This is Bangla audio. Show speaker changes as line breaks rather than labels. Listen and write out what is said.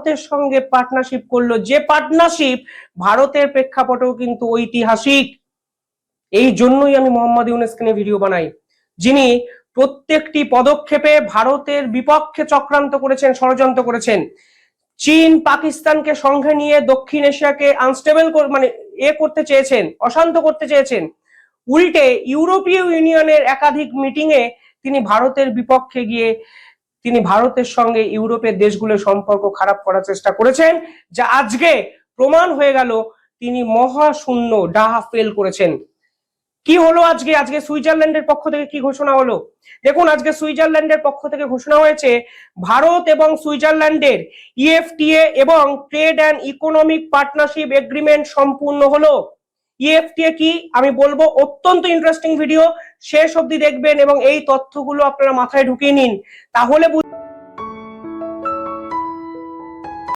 ভারতের সঙ্গে পার্টনারশিপ করল। যে পার্টনারশিপ ভারতের প্রেক্ষাপটেও কিন্তু ঐতিহাসিক। এই জন্যই আমি মোহাম্মদ ইউনেসকে নিয়ে ভিডিও বানাই। যিনি প্রত্যেকটি পদক্ষেপে ভারতের বিপক্ষে চক্রান্ত করেছেন, ষড়যন্ত্র করেছেন। চীন পাকিস্তানকে সঙ্গে নিয়ে দক্ষিণ এশিয়াকে আনস্টেবল মানে এ করতে চেয়েছেন, অশান্ত করতে চেয়েছেন। উল্টে ইউরোপীয় ইউনিয়নের একাধিক মিটিং এ তিনি ভারতের বিপক্ষে গিয়ে তিনি ভারতের সঙ্গে ইউরোপের দেশগুলোর সম্পর্ক খারাপ করার চেষ্টা করেছেন, যা আজকে প্রমাণ হয়ে গেল তিনি মহাশূন্য ডাহা ফেল করেছেন। কি হলো আজকে? আজকে সুইজারল্যান্ডের পক্ষ থেকে কি ঘোষণা হলো? দেখুন, আজকে সুইজারল্যান্ডের পক্ষ থেকে ঘোষণা হয়েছে, ভারত এবং সুইজারল্যান্ডের ইএফটিএ এবং trade and economic partnership agreement সম্পূর্ণ হলো। ইএফটিএ কি? আমি বলব, অত্যন্ত ইন্টারেস্টিং ভিডিও শেষ অব্দি দেখবেন এবং এই তথ্যগুলো আপনারা মাথায় ঢুকিয়ে নিন তাহলে